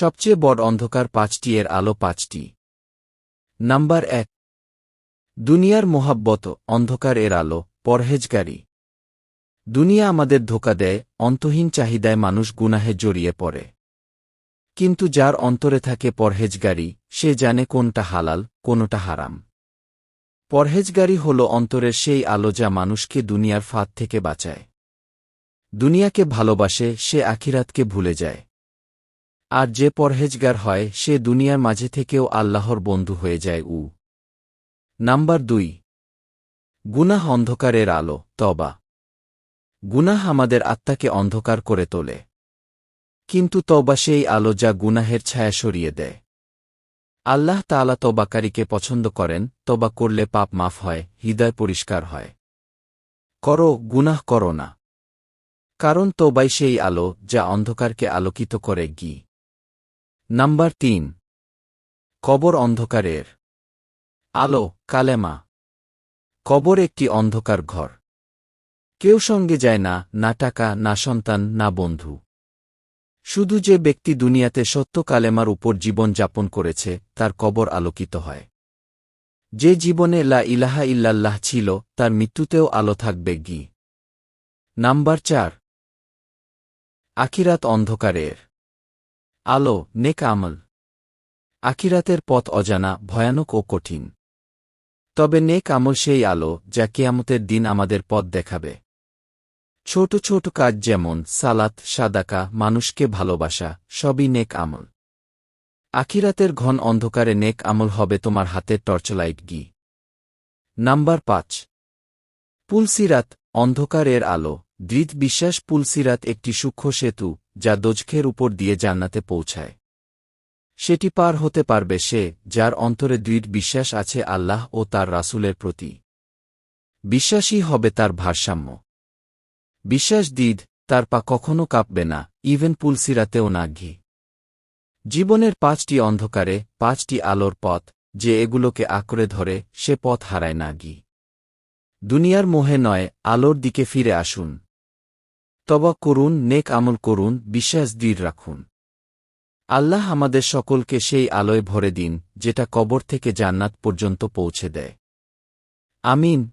সবচেয়ে বড় অন্ধকার পাঁচটি এর আলো পাঁচটি। নাম্বার এক, দুনিয়ার মোহাব্বত, অন্ধকার এর আলো, পরহেজগারি। দুনিয়া আমাদের ধোকা দেয়, অন্তহীন চাহিদায় মানুষ গুনাহে জড়িয়ে পড়ে। কিন্তু যার অন্তরে থাকে পরহেজগারি, সে জানে কোনটা হালাল, কোনটা হারাম। পরহেজগারি হল অন্তরের সেই আলো যা মানুষকে দুনিয়ার ফাঁদ থেকে বাঁচায়। দুনিয়াকে ভালোবাসে, সে আখিরাতকে ভুলে যায়। আর যে পরহেজগার হয়, সে দুনিয়ার মাঝে থেকেও আল্লাহর বন্ধু হয়ে যায় উ। নাম্বার দুই। গুনাহ অন্ধকারের আলো, তবা। গুনাহ আমাদের আত্মাকে অন্ধকার করে তোলে। কিন্তু তবা সেই আলো যা গুনাহের ছায়া সরিয়ে দেয়। আল্লাহ তাআলা তবাকারীকে পছন্দ করেন তবা করলে পাপ মাফ হয়, হৃদয় পরিষ্কার হয়। করো, গুনাহ করো না। কারণ তোবাই সেই আলো, যা অন্ধকারকে আলোকিত করে গি। নাম্বার তিন. কবর অন্ধকারের। আলো, কালেমা। কবর একটি অন্ধকার ঘর। কেউ সঙ্গে যায় না না টাকা, না সন্তান, না বন্ধু। শুধু যে ব্যক্তি দুনিয়াতে সত্য কালেমার উপর জীবন যাপন করেছে, তার কবর আলোকিত হয়। যে জীবনে লা ইলাহা ইল্লাল্লাহ ছিল, তার মৃত্যুতেও আলো থাকবে গি। নাম্বার চার. আখিরাত অন্ধকারের। আলো, নেক আমল। আকিরাতের পথ অজানা, ভয়ানক ও কঠিন। তবে নেক আমল সেই আলো, যা কেয়ামতের দিন আমাদের পথ দেখাবে। ছোট ছোট কাজ যেমন সালাত, সাদাকা, মানুষকে ভালোবাসা, সবই নেক আমল। আখিরাতের ঘন অন্ধকারে নেক আমল হবে তোমার হাতের টর্চলাইট গি। নাম্বার পাঁচ। পুলসিরাত, অন্ধকারের আলো। দৃঢ় বিশ্বাস, পুলসিরাত একটি সূক্ষ্ম সেতু যা দোজখের উপর দিয়ে জান্নাতে পৌঁছায়। সেটি পার হতে পারবে সে যার অন্তরে দৃঢ় বিশ্বাস আছে আল্লাহ ও তার রাসুলের প্রতি। বিশ্বাসী হবে তার ভারসাম্য। বিশ্বাস দিদ তার পা কখনো কাঁপবে না ইভেন পুলসিরাতেও না ঘি। জীবনের পাঁচটি অন্ধকারে, পাঁচটি আলোর পথ, যে এগুলোকে আঁকড়ে ধরে, সে পথ হারায় না গি দুনিয়ার মোহে নয়, আলোর দিকে ফিরে আসুন। তবা করুন, নেক আমল করুন, বিশ্বাস দৃঢ় রাখুন। আল্লাহ আমাদের সকলকে সেই আলোয় ভরে দিন, যেটা কবর থেকে জান্নাত পর্যন্ত পৌঁছে দেয়। আমিন।